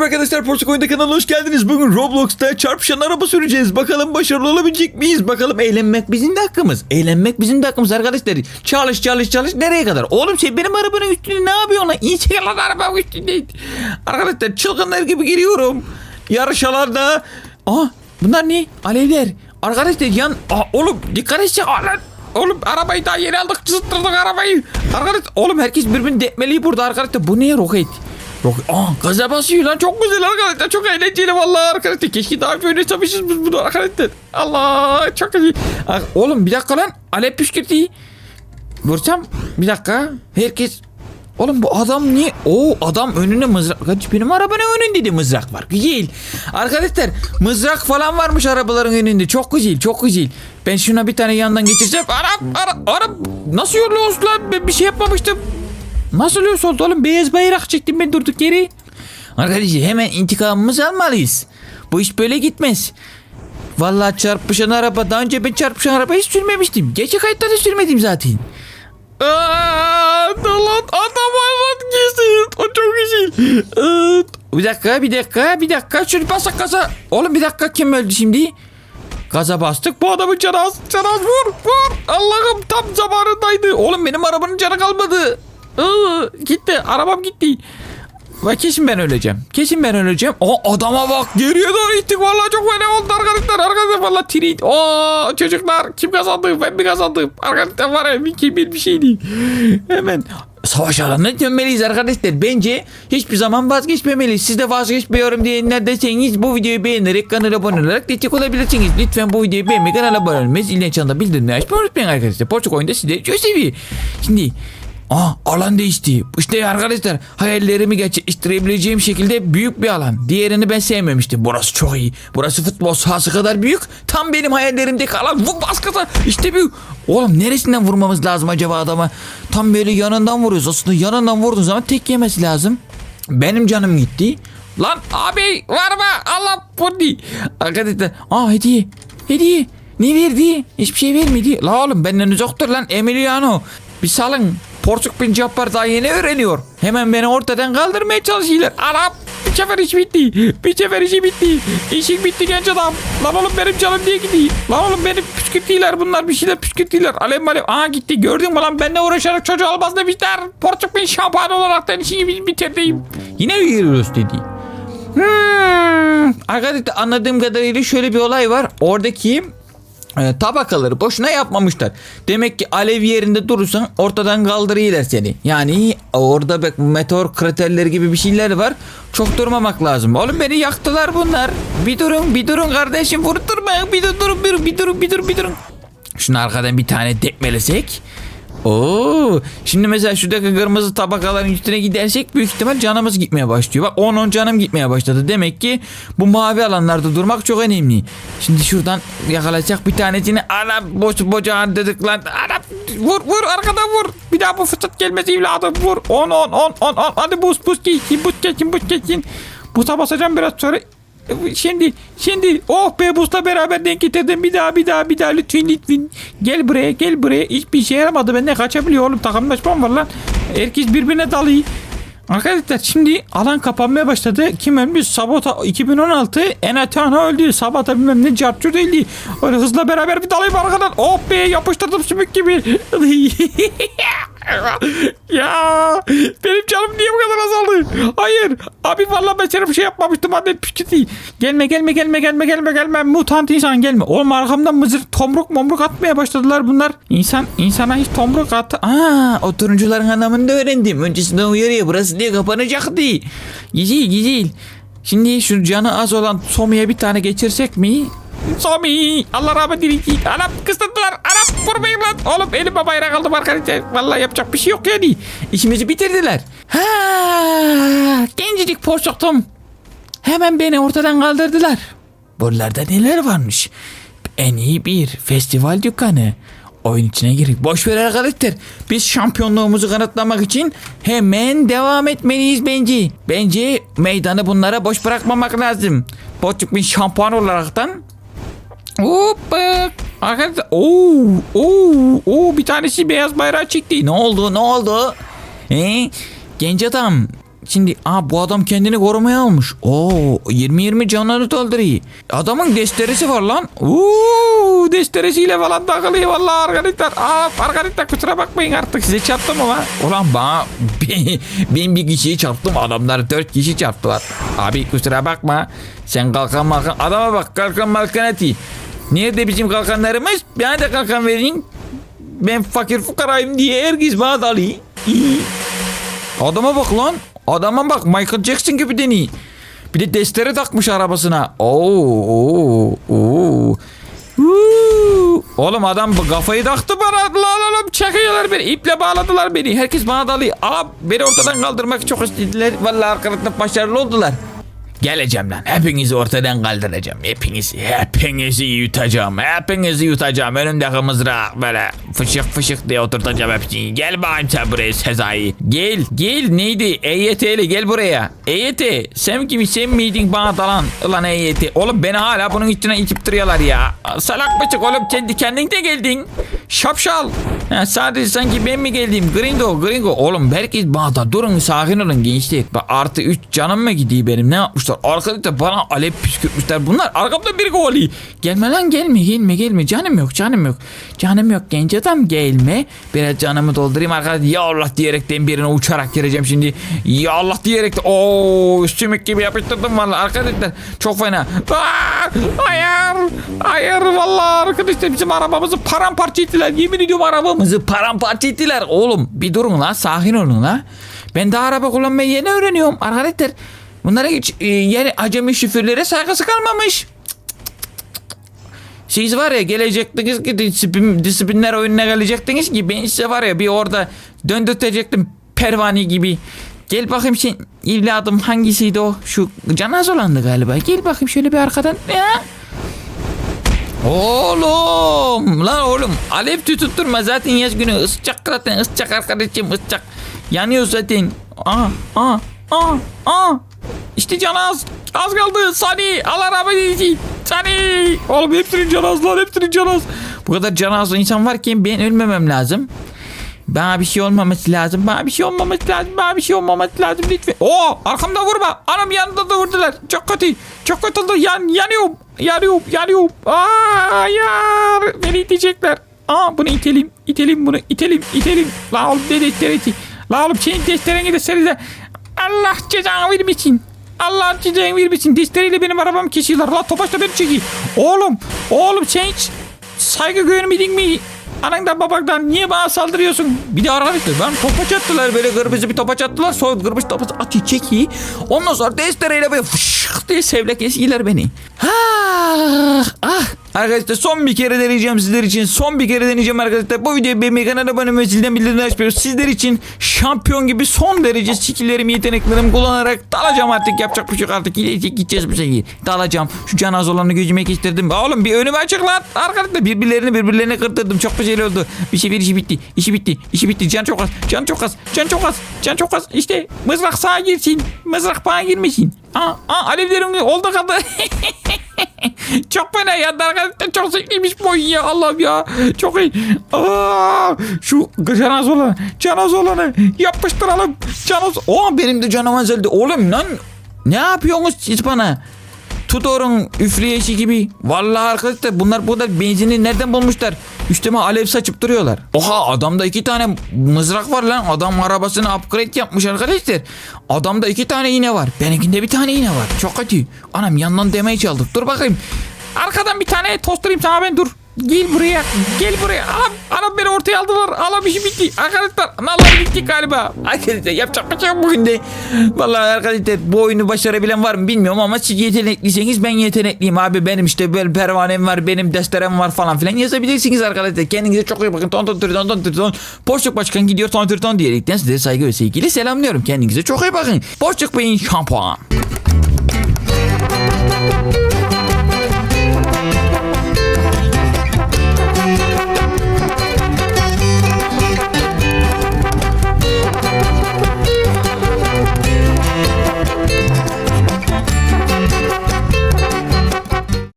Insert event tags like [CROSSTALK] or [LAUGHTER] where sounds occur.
Merhaba arkadaşlar Porsche Oyunda kanalına hoş geldiniz. Bugün Roblox'ta çarpışan araba süreceğiz. Bakalım başarılı olabilecek miyiz? Bakalım eğlenmek bizim de hakkımız. Eğlenmek bizim de hakkımız arkadaşlar. Çalış çalış çalış nereye kadar? Oğlum sen benim arabanın üstünde ne yapıyorsun lan? İyi çekil üstünde. Arkadaşlar çılgınlar gibi giriyorum. Yarış alanında. Aa bunlar ne? Alevler. Arkadaşlar yan... Aa, oğlum dikkat et. Oğlum arabayı daha yeni aldık cızıttırdık arabayı. Arkadaş oğlum herkes birbirini depmeliyor burada arkadaşlar. Bu ne roket? Roket. Aa gaza basıyor lan çok güzel arkadaşlar. Çok eğlenceli vallahi arkadaşlar. Keşke daha önce oynasamışız biz bunu arkadaşlar. Allah çok iyi. Aa, Oğlum bir dakika lan. Alev püskürtüyü. Vursam bir dakika. Herkes Oğlum bu adam niye? Oo adam önüne mızrak. Kaç benim arabanın önünde de mızrak var. Güzel. Arkadaşlar mızrak falan varmış arabaların önünde. Çok güzel çok güzel. Ben şuna bir tane yandan geçirsem. Arap Arap Arap. Nasıl yolu olsun lan? Ben bir şey yapmamıştım. Nasıl öyle oldu oğlum? Beyaz bayrak çektim ben durduk yere. Arkadaşlar hemen intikamımızı almalıyız. Bu iş böyle gitmez. Vallahi çarpışan araba daha önce ben çarpışan arabayı hiç sürmemiştim. Gerçek hayatta da sürmedim zaten. Aa, lan adam hayvan kesin. O çok güzel. Ee, bir dakika bir dakika bir dakika. Şunu basak gaza. Oğlum bir dakika kim öldü şimdi? Gaza bastık. Bu adamın canı az. Canı az vur vur. Allah'ım tam zamanındaydı. Oğlum benim arabanın canı kalmadı. Ee, gitti. Arabam gitti. Ve kesin ben öleceğim. Kesin ben öleceğim. O adama bak geriye doğru ittik. Vallahi çok fena oldu arkadaşlar. Arkadaşlar valla tirit. Oo çocuklar kim kazandı? Ben mi kazandım? Arkadaşlar var ya mükemmel bir şey değil. Hemen savaş alanına dönmeliyiz arkadaşlar. Bence hiçbir zaman vazgeçmemeliyiz. Siz de vazgeçmiyorum diyenler deseniz bu videoyu beğenerek kanala abone olarak destek olabilirsiniz. Lütfen bu videoyu beğenmeyi kanala abone olmayı zilin çanında bildirimleri açmayı unutmayın arkadaşlar. Porçuk oyunda sizleri çok seviyor. Şimdi Aa alan değişti. İşte arkadaşlar hayallerimi gerçekleştirebileceğim şekilde büyük bir alan. Diğerini ben sevmemiştim. Burası çok iyi. Burası futbol sahası kadar büyük. Tam benim hayallerimdeki alan. Vur bas gaza. İşte bu. Oğlum neresinden vurmamız lazım acaba adama? Tam böyle yanından vuruyoruz. Aslında yanından vurduğun zaman tek yemesi lazım. Benim canım gitti. Lan abi var mı? Allah bu değil. Arkadaşlar aa hediye. Hediye. Ne verdi? Hiçbir şey vermedi. La oğlum benden uzak dur lan Emiliano. Bir salın. Porçuk bin Cappar daha yeni öğreniyor. Hemen beni ortadan kaldırmaya çalışıyorlar. Arap bir sefer iş bitti. Bir sefer işi bitti. İşin bitti genç adam. Lan oğlum benim canım diye gidiyor. Lan oğlum benim püskürtüyorlar bunlar bir şeyler püskürtüyorlar. Alev alev. Aa gitti gördün mü lan benimle uğraşarak çocuğu almaz demişler. Porçuk bin şampuan olarak da işimi bitirdim. Yine yürüyoruz dedi. Hmm. Arkadaşlar anladığım kadarıyla şöyle bir olay var. Oradaki e, tabakaları boşuna yapmamışlar. Demek ki alev yerinde durursan ortadan kaldırıyorlar seni. Yani orada bak meteor kraterleri gibi bir şeyler var. Çok durmamak lazım. Oğlum beni yaktılar bunlar. Bir durun bir durun kardeşim vurup durmayın. Bir dur- durun bir, bir durun bir durun bir durun. Şunu arkadan bir tane dekmelesek. Oo, şimdi mesela şuradaki kırmızı tabakaların üstüne gidersek büyük ihtimal canımız gitmeye başlıyor. Bak 10-10 canım gitmeye başladı. Demek ki bu mavi alanlarda durmak çok önemli. Şimdi şuradan yakalayacak bir tanesini ana boş bocağın dedik lan. Ana vur vur arkadan vur. Bir daha bu fırsat gelmez evladım vur. 10 10 10 10 10 hadi buz buz geçsin buz geçsin buz geçsin. Buza basacağım biraz sonra Şimdi şimdi oh be buzla beraber denk getirdim bir daha bir daha bir daha lütfen lütfen gel buraya gel buraya hiçbir şey yaramadı benden kaçabiliyor oğlum takımlaşmam var lan herkes birbirine dalıyor Arkadaşlar şimdi alan kapanmaya başladı. Kim ölmüş? Sabota 2016 Enatana öldü. Sabota bilmem ne cartçur değildi. Öyle hızla beraber bir dalayım arkadan. Oh be yapıştırdım sümük gibi. [LAUGHS] ya benim canım niye bu kadar azaldı? Hayır. Abi vallahi ben sana bir şey yapmamıştım. Hadi pişkiti. Gelme gelme gelme gelme gelme gelme. Mutant insan gelme. Oğlum arkamdan mızır tomruk momruk atmaya başladılar bunlar. İnsan insana hiç tomruk attı. Aa o turuncuların anlamını öğrendim. Öncesinden uyarıyor. Burası diye kapanacaktı. Güzel güzel. Şimdi şu canı az olan Somi'ye bir tane geçirsek mi? Somi! Allah rahmet eylesin. Anam kıstırdılar. Anam vurmayın lan. Oğlum elime bayrak aldım arkadaşlar. Vallahi yapacak bir şey yok yani. İşimizi bitirdiler. Ha, gencecik porsuktum. Hemen beni ortadan kaldırdılar. Buralarda neler varmış? En iyi bir festival dükkanı. Oyun içine girdik. Boş ver arkadaşlar. Biz şampiyonluğumuzu kanıtlamak için hemen devam etmeliyiz bence. Bence meydanı bunlara boş bırakmamak lazım. Boçuk bir şampuan olaraktan Hoppa. Arkadaşlar ooo ooo ooo bir tanesi beyaz bayrağı çekti. Ne oldu ne oldu? He? Genç adam şimdi aa bu adam kendini korumaya almış. Oo 20-20 canları dolduruyor. Adamın desteresi var lan. Uuu desteresiyle falan takılıyor vallahi arkadaşlar. Aa arkadaşlar kusura bakmayın artık size çarptım ama. Ulan bana [LAUGHS] ben bir kişiyi çarptım adamlar dört kişi çarptılar. Abi kusura bakma. Sen kalkan malkan adama bak kalkan malkan eti. Nerede bizim kalkanlarımız? Bana da kalkan verin. Ben fakir fukarayım diye herkes bana dalıyor. Adama bak lan. Adama bak Michael Jackson gibi deniyor. Bir de destere takmış arabasına. Oo, oo, oo. Oğlum adam kafayı taktı bana. Lan oğlum çakıyorlar beni. İple bağladılar beni. Herkes bana dalıyor. Aa, beni ortadan kaldırmak çok istediler. Vallahi arkadaşlar başarılı oldular. Geleceğim lan. Hepinizi ortadan kaldıracağım. Hepinizi, hepinizi yutacağım. Hepinizi yutacağım. Önümdeki mızrağı böyle fışık fışık diye oturtacağım hepsini. Gel bakayım sen buraya Sezai. Gel, gel. Neydi? EYT'li gel buraya. EYT. Sen kimi sen miydin bana dalan? Ulan EYT. Oğlum beni hala bunun içine itip duruyorlar ya. Salak bıçık oğlum kendi kendin de geldin. Şapşal. Ha, sadece sanki ben mi geldim? Gringo, gringo. Oğlum herkes bana durun sakin olun gençlik. Bak artı 3 canım mı gidiyor benim? Ne yapmışlar? Arkadaşlar bana alev püskürtmüşler. Bunlar arkamda bir goli. Gelme lan gelme gelme gelme. Canım yok canım yok. Canım yok genç adam gelme. Biraz canımı doldurayım arkadaşlar. Ya Allah diyerekten birine uçarak gireceğim şimdi. Ya Allah diyerek de ooo sümük gibi yapıştırdım valla arkadaşlar. Çok fena. Aa, hayır. Hayır valla arkadaşlar bizim arabamızı paramparça ettiler. Yemin ediyorum arabamızı paramparça ettiler. Oğlum bir durun la sakin olun la. Ben daha araba kullanmayı yeni öğreniyorum arkadaşlar. Bunlara hiç e, yeni acemi şoförlere saygısı kalmamış. Siz var ya gelecektiniz ki disiplin, disiplinler oyununa gelecektiniz ki ben size var ya bir orada döndürtecektim pervane gibi. Gel bakayım sen evladım hangisiydi o? Şu canaz olandı galiba. Gel bakayım şöyle bir arkadan. Ya. Oğlum lan oğlum alev tutturma zaten yaz günü ısıtacak zaten ısıtacak arkadaşım ısıtacak. Yanıyor zaten. Aa aa aa aa. İşte can az. Az kaldı. Sani al arabayı. Sani. Oğlum hepsinin canı az lan hepsinin canı az. Bu kadar canı az insan varken ben ölmemem lazım. Bana bir şey olmaması lazım. Bana bir şey olmaması lazım. Bana bir şey olmaması lazım lütfen. Oo arkamda vurma. Anam yanında da vurdular. Çok kötü. Çok kötü oldu. Yan, yanıyorum. Yanıyorum. Yanıyorum. Aa, yar. Beni itecekler. Aa bunu itelim. İtelim bunu. İtelim. İtelim. La oğlum ne desteresi. La oğlum senin destereni de serize. Allah cezanı vermesin. Allah cezanı vermesin. Desteriyle benim arabamı kesiyorlar. La Topaş da beni çekiyor. Oğlum. Oğlum sen hiç saygı görmedin mi? Anandan babandan niye bana saldırıyorsun? Bir de arkadaşlar ben topaç attılar böyle kırmızı bir topaç attılar. Sonra kırmızı topaç atı çeki. Ondan sonra testereyle böyle fışık diye sevlek esiyorlar beni. Ah, ah. Arkadaşlar son bir kere deneyeceğim sizler için. Son bir kere deneyeceğim arkadaşlar. Bu videoyu beğenmeyi kanala abone olmayı zilden bildirimleri açmıyoruz. Sizler için şampiyon gibi son derece skilllerimi yeteneklerimi kullanarak dalacağım artık. Yapacak bir şey yok artık. Gideceğiz bir şey. Dalacağım. Şu canaz olanı gözüme kestirdim. Oğlum bir önümü açık lan. Arkadaşlar birbirlerini birbirlerine kırdırdım. Çok güzel oldu. Bir şey bir işi bitti. İşi bitti. İşi bitti. Can çok az. Can çok az. Can çok az. Can çok az. İşte mızrak sağa girsin. Mızrak bana girmesin. Aa, aa alevlerim oldu kaldı. [LAUGHS] [LAUGHS] çok fena ya arkadaşlar çok zevkliymiş bu oyun ya Allah'ım ya. Çok iyi. Aa, şu canaz olanı canaz olanı yapıştıralım. Canaz o benim de canım azaldı. Oğlum lan ne yapıyorsunuz siz bana Tudor'un üfleyişi gibi. Vallahi arkadaşlar bunlar burada benzini nereden bulmuşlar? Üstüme alev saçıp duruyorlar. Oha adamda iki tane mızrak var lan. Adam arabasını upgrade yapmış arkadaşlar. Adamda iki tane iğne var. Benimkinde bir tane iğne var. Çok kötü. Anam yandan demeyi çaldık. Dur bakayım. Arkadan bir tane tosturayım sana ben dur. Gel buraya. Gel buraya. Anam, anam beni ortaya aldılar. Anam işi bitti. Arkadaşlar. Allah bitti galiba. Arkadaşlar yapacak bir şey bugün de. Vallahi arkadaşlar bu oyunu başarabilen var mı bilmiyorum ama siz yetenekliyseniz ben yetenekliyim abi. Benim işte böyle pervanem var. Benim desterem var falan filan yazabilirsiniz arkadaşlar. Kendinize çok iyi bakın. Ton ton ton ton ton ton. Boşluk başkan gidiyor ton ton ton diyerekten size saygı ve sevgiyle selamlıyorum. Kendinize çok iyi bakın. Boşluk beyin şampuan.